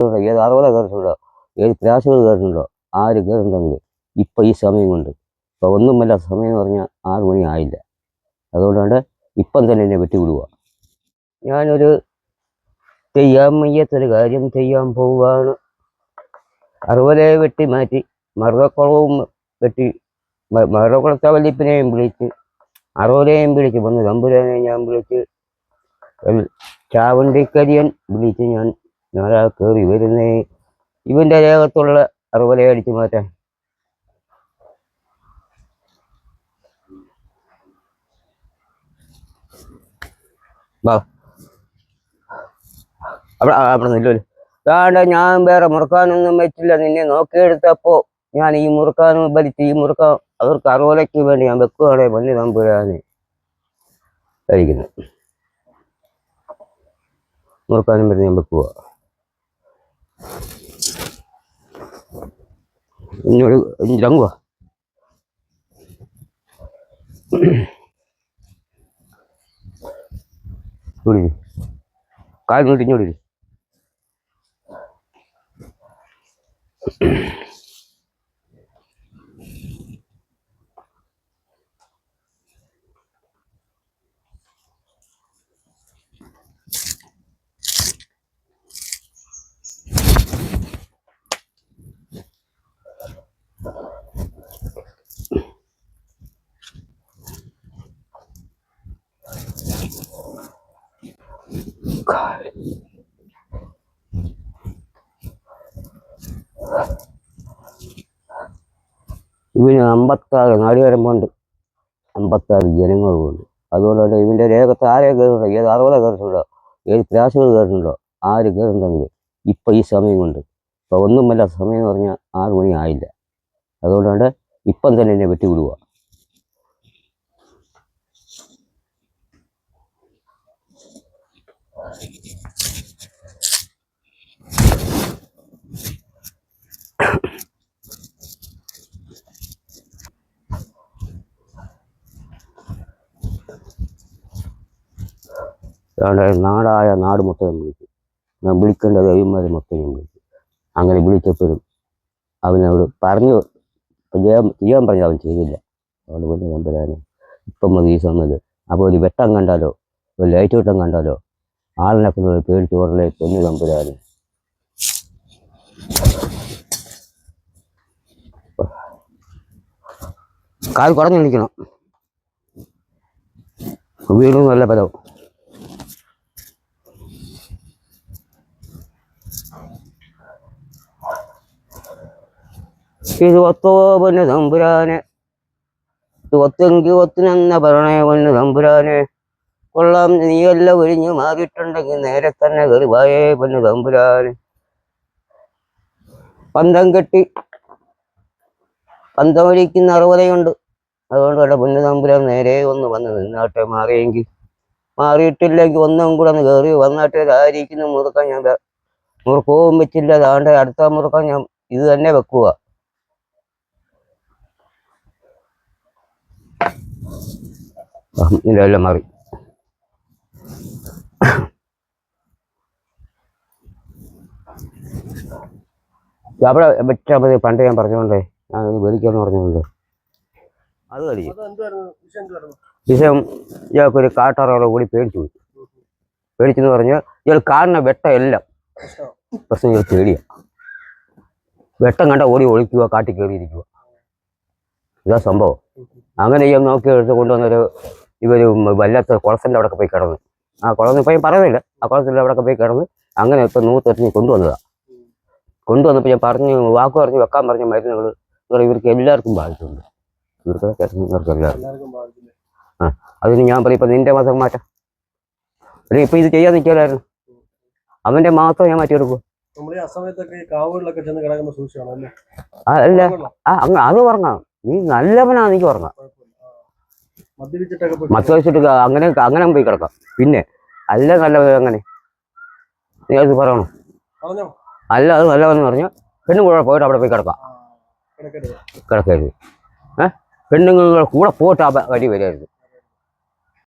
ഏത് അറുപത് കയറിയിട്ടുണ്ടോ ഏത് പ്രാശകൾ കയറിയിട്ടുണ്ടോ ആര് കയറുണ്ടെങ്കിൽ ഇപ്പം ഈ സമയം കൊണ്ട് ഇപ്പം ഒന്നുമല്ല സമയം എന്ന് പറഞ്ഞാൽ ആറ് മണി ആയില്ല. അതുകൊണ്ടാണ് ഇപ്പം തന്നെ എന്നെ വെട്ടിവിടുക ഞാനൊരു ചെയ്യാൻ വയ്യാത്തൊരു കാര്യം ചെയ്യാൻ പോവുകയാണ്. അറുപതെ വെട്ടി മാറ്റി മറുതക്കുളവും വെട്ടി മറുതക്കുളത്തെ വല്യപ്പനെയും വിളിച്ച് അറുപതെയും വിളിച്ച് വന്ന് തമ്പുരാനെ ഞാൻ വിളിച്ച് ചാവണ്ടിക്കരിയൻ വിളിച്ച് ഞാൻ ഞാനാ കയറി വരുന്നേ. ഇവന്റെ ദേഹത്തുള്ള അറുപതെ അടിച്ചു മാറ്റാൻ. അവിടെ അവിടെ താണ്ട ഞാൻ വേറെ മുറുക്കാനൊന്നും വെച്ചില്ല. നിന്നെ നോക്കിയെടുത്തപ്പോ ഞാൻ ഈ മുറുക്കാനും ഭരിച്ച് ഈ മുറുക്കാൻ അവർക്ക് അറുപതയ്ക്ക് വേണ്ടി ഞാൻ വെക്കുകയാണെ പൊന്നു നമ്പുരാന്. കഴിക്കുന്നു മുറുക്കാനും വരുന്ന ഞാൻ വെക്കുക Ini đắng quá. ನೋಡಿ đi ನೋಡಿ ನೋಡಿ കാൽ. ഇവന് അമ്പത്താറ് നാല് വരുമ്പോണ്ട് അമ്പത്താറ് ജനങ്ങളുമുണ്ട് അതുകൊണ്ട് തന്നെ ഇവന്റെ രേഖത്ത് ആരെ കയറുണ്ടോ ഏത് അറുപത് കയറിട്ടുണ്ടോ ഏത് ക്ലാസ്സുകൾ കയറിട്ടുണ്ടോ ആര് കയറുണ്ടെങ്കിൽ ഇപ്പം ഈ സമയം കൊണ്ട് ഇപ്പം ഒന്നുമല്ല സമയം എന്ന് പറഞ്ഞാൽ ആറ് മണി ആയില്ല. അതുകൊണ്ടാണ് ഇപ്പം തന്നെ എന്നെ വെട്ടിവിടുക. നാടായ നാട് മൊത്തം ഞാൻ വിളിച്ചു ഞാൻ വിളിക്കേണ്ട ദൈവന്മാരെ മൊത്തം ഞാൻ വിളിച്ചു അങ്ങനെ വിളിച്ചപ്പോഴും അവനോട് പറഞ്ഞു ചെയ്യാൻ ചെയ്യാൻ പറഞ്ഞു അവൻ ചെയ്തില്ല അതുകൊണ്ട് പിന്നെ ഞാൻ തരാനെ ഇപ്പം മതി ഈ സമയത്ത് അപ്പോൾ ഒരു വെട്ടം കണ്ടാലോ ഒരു ലൈറ്റ് വെട്ടം കണ്ടാലോ ആളിനൊക്കെ പേടിച്ച് ഓടലേ പൊന്നു തമ്പുരാന് കാൽ കുറഞ്ഞു നിൽക്കണം. വീടും നല്ല ബലവും ഇത് തമ്പുരാനെ. ഇത് ഒത്തെങ്കി ഒത്തിനെന്ന പറയണേ പൊന്നു തമ്പുരാനെ. കൊള്ളാം നീയെല്ലാം ഒഴിഞ്ഞു മാറിയിട്ടുണ്ടെങ്കിൽ നേരെ തന്നെ കറിവായേ പൊന്നു തമ്പുരാനെ. പന്തം കെട്ടി പന്തം ഒഴിക്കുന്ന അറുപതയുണ്ട്. അതുകൊണ്ട് ഇവിടെ പൊന്നു തമ്പുരാൻ നേരെ ഒന്ന് വന്ന് നിന്നാട്ടെ മാറിയെങ്കിൽ. മാറിയിട്ടില്ലെങ്കിൽ ഒന്നും കൂടെ ഒന്ന് കയറി വന്നാട്ടെ ഇതായിരിക്കുന്ന മുറുക്കാൻ ഞാൻ. മുറുക്കവും വെച്ചില്ല അതാണ്ട് അടുത്ത മുറുക്കാൻ ഞാൻ ഇത് തന്നെ വെക്കുക. ഇതെല്ലാം മാറി അവിടെ വെച്ചാൽ മതി പണ്ട് ഞാൻ പറഞ്ഞോണ്ടേ ഞാൻ ഇത് മേടിക്കാന്ന് പറഞ്ഞോണ്ട് അത് കളിക്കും വിഷയം ഇയാൾക്കൊരു കാട്ടാറോടെ കൂടി പേടിച്ചു പോയി പേടിച്ചെന്ന് പറഞ്ഞാൽ ഇയാൾ കാണുന്ന വെട്ടം എല്ലാം പ്രശ്നം പ്രശ്നം ഇയാൾ പേടിയാണ് വെട്ടം കണ്ട ഓടി ഒളിക്കുക കാട്ടി കയറിയിരിക്കുക ഇതാ സംഭവം അങ്ങനെ ഇയാൾ നോക്കി എടുത്ത് കൊണ്ടുവന്നൊരു ഇവർ വല്ലാത്ത കുളത്തിന്റെ അവിടെ പോയി കിടന്നു. ആ കുളം ഇപ്പം ഞാൻ പറയുന്നില്ല ആ കുളത്തിന്റെ അവിടെ പോയി കിടന്ന് അങ്ങനെ ഇപ്പം നൂത്തെറിഞ്ഞ് കൊണ്ടുവന്നതാണ് കൊണ്ടുവന്നപ്പോൾ ഞാൻ പറഞ്ഞു വാക്ക് പറഞ്ഞ് വെക്കാൻ പറഞ്ഞ മരുന്നുകൾ ഇവിടെ ഇവർക്ക് എല്ലാവർക്കും ബാധിച്ചിട്ടുണ്ട്. ഇവർക്ക് ഇവർക്ക് എല്ലാവർക്കും ആ അതിന് ഞാൻ പറയും ഇപ്പം നിന്റെ മാസം മാറ്റാം. അല്ലെങ്കിൽ ഇപ്പം ഇത് ചെയ്യാൻ നിൽക്കലായിരുന്നു അവന്റെ മാത്രം ഞാൻ മാറ്റിയെടുക്കും അല്ല? ആ അങ്ങ് അത് പറഞ്ഞാ നീ നല്ലവനാ എനിക്ക് പറഞ്ഞ കുഴപ്പമില്ല. ആ. മദ്യപിച്ചിട്ടൊക്കെ അങ്ങനെ അങ്ങനെ പോയി കിടക്കാം. പിന്നെ അല്ല നല്ല അങ്ങനെ. നീ അത് പറയണം? അല്ല അത് നല്ലവെന്ന് പറഞ്ഞു പെണ്ണും കൂടെ പോയിട്ട് അവിടെ പോയി കിടക്കാം. കിടക്കരുത്. ഏഹ് പെണ്ണുങ്ങളുടെ കൂടെ പോയിട്ട് ആ വഴി വരരുത്